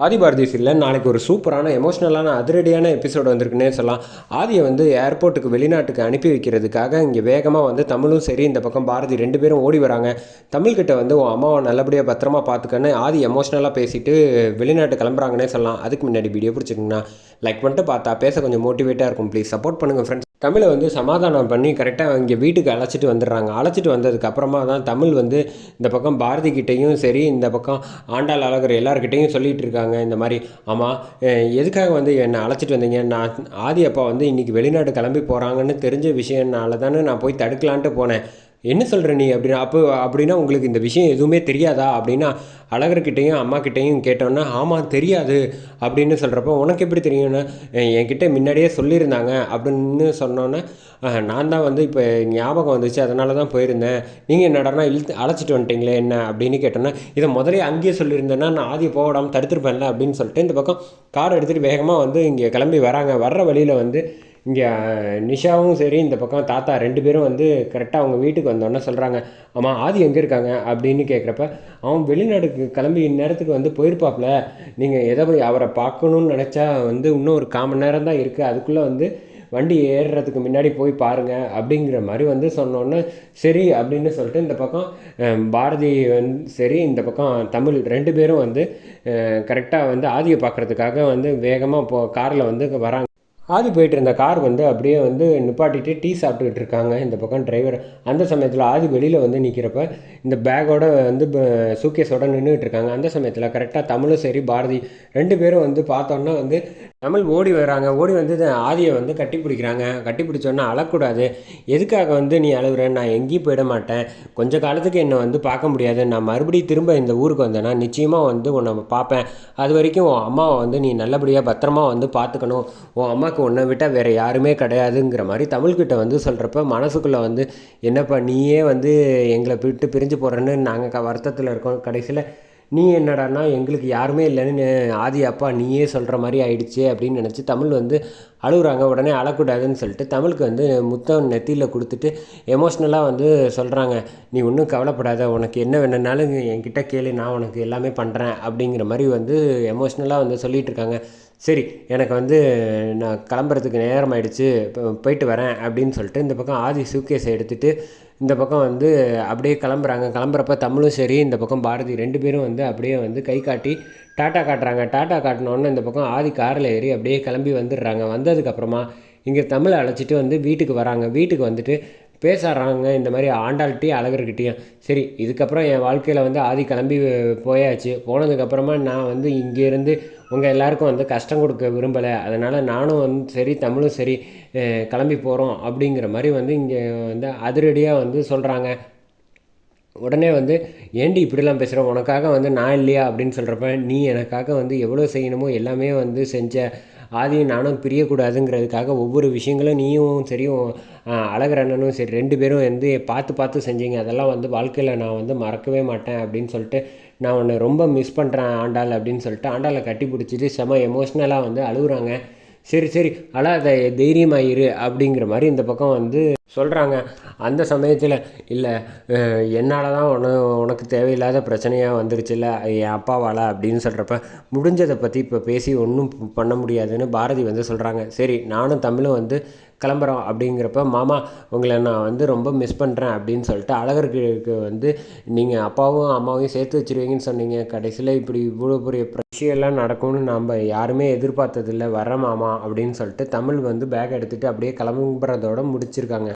ஆதி Bharathi serial நாளைக்கு ஒரு சூப்பரான எமோஷ்னலான அதிரடியான எபிசோடு வந்திருக்குன்னே சொல்லலாம். ஆதியை வந்து ஏர்போர்ட்டுக்கு வெளிநாட்டுக்கு அனுப்பி வைக்கிறதுக்காக இங்கே வேகமாக வந்து தமிழும் சரி இந்த பக்கம் பாரதி ரெண்டு பேரும் ஓடி வராங்க. தமிழ்கிட்ட வந்து உன் அம்மாவை நல்லபடியாக பத்திரமா பார்த்துக்கன்னு ஆதி எமோஷ்னலாக பேசிட்டு வெளிநாட்டு கிளம்புறாங்கன்னே சொல்லலாம். அதுக்கு முன்னாடி வீடியோ பிடிச்சிக்கோங்கண்ணா லைக் பண்ணிட்டு பார்த்தா பேச கொஞ்சம் மோட்டிவேட்டாக இருக்கும். ப்ளீஸ் சப்போர்ட் பண்ணுங்கள் ஃப்ரெண்ட்ஸ் தமிழை வந்து சமாதானம் பண்ணி கரெக்டாக இங்கே வீட்டுக்கு அழைச்சிட்டு வந்துடுறாங்க. அழைச்சிட்டு வந்ததுக்கு அப்புறமா தான் தமிழ் வந்து இந்த பக்கம் பாரதி கிட்டேயும் சரி இந்த பக்கம் ஆண்டாள் அழகர் எல்லாருக்கிட்டேயும் சொல்லிகிட்டு இருக்காங்க. இந்த மாதிரி ஆமாம் எதுக்காக வந்து என்னை அழைச்சிட்டு வந்தீங்க? நான் ஆதி அப்பா வந்து இன்றைக்கி வெளிநாடு கிளம்பி போகிறாங்கன்னு தெரிஞ்ச விஷயம்னால தானே நான் போய் தடுக்கலான்ட்டு போனேன். என்ன சொல்கிற நீ? அப்படின்னா அப்போ அப்படின்னா உங்களுக்கு இந்த விஷயம் எதுவுமே தெரியாதா? அப்படின்னா அழகர்கிட்டையும் அம்மா கிட்டேயும் கேட்டோன்னா ஆமாம் தெரியாது. அப்படின்னு சொல்கிறப்போ உனக்கு எப்படி தெரியும்னா என்கிட்ட முன்னாடியே சொல்லியிருந்தாங்க. அப்படின்னு சொன்னோன்னே நான் தான் வந்து இப்போ ஞாபகம் வந்துச்சு. அதனால தான் போயிருந்தேன். நீங்கள் என்னடானா இழுத்து அழைச்சிட்டு வந்துட்டீங்களே என்ன? அப்படின்னு கேட்டோன்னா இதை முதலே அங்கேயே சொல்லியிருந்தேன்னா நான் ஆதி போடாமல் தடுத்துருப்பேன்ல. அப்படின்னு சொல்லிட்டு இந்த பக்கம் கார் எடுத்துகிட்டு வேகமாக வந்து இங்கே கிளம்பி வராங்க. வர்ற வழியில் வந்து இங்கே நிஷாவும் சரி இந்த பக்கம் தாத்தா ரெண்டு பேரும் வந்து கரெக்டாக அவங்க வீட்டுக்கு வந்தோன்னே சொல்கிறாங்க ஆமாம் ஆதி எங்கே இருக்காங்க? அப்படின்னு கேட்குறப்ப அவன் வெளிநாடுக்கு கிளம்பி இந்நேரத்துக்கு வந்து போயிருப்பாப்ல. நீங்கள் எதை அவரை பார்க்கணுன்னு நினச்சா வந்து இன்னும் ஒரு கால் மணி நேரம் தான் இருக்குது அதுக்குள்ளே வந்து வண்டி ஏறுறதுக்கு முன்னாடி போய் பாருங்கள் அப்படிங்கிற மாதிரி வந்து சொன்னோன்னே சரி அப்படின்னு சொல்லிட்டு இந்த பக்கம் பாரதி வந்து சரி இந்த பக்கம் தமிழ் ரெண்டு பேரும் வந்து கரெக்டாக வந்து ஆதியை பார்க்குறதுக்காக வந்து வேகமாக போ காரில் வந்து வராங்க. ஆதி போயிட்டு இருந்த கார் வந்து அப்படியே வந்து நிப்பாட்டிட்டு டீ சாப்பிட்டுக்கிட்டு இருக்காங்க. இந்த பக்கம் டிரைவர் அந்த சமயத்தில் ஆதி வெளியில் வந்து நிற்கிறப்ப இந்த பேக்கோட வந்து சூக்கேஸோட நின்றுட்டு இருக்காங்க. அந்த சமயத்தில் கரெக்டாக தமிழும் சரி பாரதி ரெண்டு பேரும் வந்து பார்த்தோன்னா வந்து தமிழ் ஓடி வராங்க ஓடி வந்து ஆதியை வந்து கட்டி பிடிக்கிறாங்க. கட்டி பிடிச்சோன்னா அழக்கூடாது. எதுக்காக வந்து நீ அழுகுற நான் எங்கேயும் போயிட மாட்டேன். கொஞ்ச காலத்துக்கு என்னை வந்து பார்க்க முடியாது. நான் மறுபடியும் திரும்ப இந்த ஊருக்கு வந்தேன்னா நிச்சயமாக வந்து உன்னை பார்ப்பேன். அது வரைக்கும் உன் அம்மாவை வந்து நீ நல்லபடியாக பத்திரமா வந்து பார்த்துக்கணும். உன் அம்மாவுக்கு உன்னை விட்டால் வேறு யாருமே கிடையாதுங்கிற மாதிரி தமிழ்கிட்ட வந்து சொல்கிறப்ப மனசுக்குள்ளே வந்து என்னப்பா நீயே வந்து எங்களை விட்டு பிரிஞ்சு போகிறேன்னு நாங்கள் க வருத்தத்தில் இருக்கோம். கடைசியில் நீ என்னடான்னா எங்களுக்கு யாருமே இல்லைன்னு ஆதி அப்பா நீயே சொல்கிற மாதிரி ஆயிடுச்சு அப்படின்னு நினச்சி தமிழ் வந்து அழுகுறாங்க. உடனே அழக்கூடாதுன்னு சொல்லிட்டு தமிழுக்கு வந்து முத்தம் நெத்தியில் கொடுத்துட்டு எமோஷ்னலாக வந்து சொல்கிறாங்க நீ ஒன்றும் கவலைப்படாத. உனக்கு என்ன வேணும்னாலும் என்கிட்ட கேளு. நான் உனக்கு எல்லாமே பண்ணுறேன் அப்படிங்கிற மாதிரி வந்து எமோஷ்னலாக வந்து சொல்லிகிட்ருக்காங்க சரி எனக்கு வந்து நான் கிளம்புறதுக்கு நேரம் ஆயிடுச்சு இப்போ போயிட்டு வரேன். அப்படின்னு சொல்லிட்டு இந்த பக்கம் ஆதி சூக்கேஸை எடுத்துகிட்டு இந்த பக்கம் வந்து அப்படியே கிளம்புறாங்க. கிளம்புறப்ப தமிழும் சரி இந்த பக்கம் பாரதி ரெண்டு பேரும் வந்து அப்படியே வந்து கை காட்டி டாட்டா காட்டுறாங்க. டாட்டா காட்டினோன்னே இந்த பக்கம் ஆதி காரில் ஏறி அப்படியே கிளம்பி வந்துடுறாங்க. வந்ததுக்கப்புறமா இங்கே தமிழை அழைச்சிட்டு வந்து வீட்டுக்கு வராங்க. வீட்டுக்கு வந்துட்டு பேசாடுறாங்க இந்த மாதிரி ஆண்டாள்கிட்டையும் அழகர்கிட்டையும் சரி இதுக்கப்புறம் என் வாழ்க்கையில் வந்து ஆதி கிளம்பி போயாச்சு. போனதுக்கப்புறமா நான் வந்து இங்கேருந்து உங்கள் எல்லாருக்கும் வந்து கஷ்டம் கொடுக்க விரும்பலை. அதனால் நானும் வந்து சரி தமிழும் சரி கிளம்பி போகிறோம் அப்படிங்கிற மாதிரி வந்து இங்கே வந்து அதிரடியாக வந்து சொல்கிறாங்க உடனே வந்து ஏண்டி இப்படிலாம் பேசுகிறேன் உனக்காக வந்து நான் இல்லையா? அப்படின்னு சொல்கிறப்ப நீ எனக்காக வந்து எவ்வளோ செய்யணுமோ எல்லாமே வந்து செஞ்ச ஆதியும் நானும் பிரியக்கூடாதுங்கிறதுக்காக ஒவ்வொரு விஷயங்களும் நீயும் சரி அழகர் அண்ணனும் சரி ரெண்டு பேரும் வந்து பார்த்து பார்த்து செஞ்சீங்க. அதெல்லாம் வந்து வாழ்க்கையில் நான் வந்து மறக்கவே மாட்டேன். அப்படின்னு சொல்லிட்டு நான் உன்னை ரொம்ப மிஸ் பண்ணுறேன் ஆண்டாள். அப்படின்னு சொல்லிட்டு ஆண்டாளை கட்டி பிடிச்சிட்டு செம எமோஷ்னலாக வந்து அழுகுறாங்க. சரி சரி. அழாத தைரியமாயிரு அப்படிங்கிற மாதிரி இந்த பக்கம் வந்து சொல்கிறாங்க அந்த சமயத்தில் இல்லை என்னால் தான் உன உனக்கு தேவையில்லாத பிரச்சனையாக வந்துருச்சுல்ல என் அப்பாவால் அப்படின்னு சொல்கிறப்ப முடிஞ்சதை பற்றி இப்போ பேசி ஒன்றும் பண்ண முடியாதுன்னு பாரதி வந்து சொல்கிறாங்க சரி நானும் தமிழும் வந்து கிளம்புறோம் அப்படிங்கிறப்ப மாமா உங்களை நான் வந்து ரொம்ப மிஸ் பண்ணுறேன் அப்படின்னு சொல்லிட்டு அழகருக்கு வந்து நீங்கள் அப்பாவும் அம்மாவையும் சேர்த்து வச்சிருவீங்கன்னு சொன்னீங்க. கடைசியில் இப்படி இவ்வளோ பெரிய விஷயம்லாம் நடக்கும்னு நம்ம யாருமே எதிர்பார்த்ததில்ல. வர மாமா அப்படின்னு சொல்லிட்டு தமிழ் வந்து பேக் எடுத்துகிட்டு அப்படியே கிளம்புறதோட முடிச்சிருக்காங்க.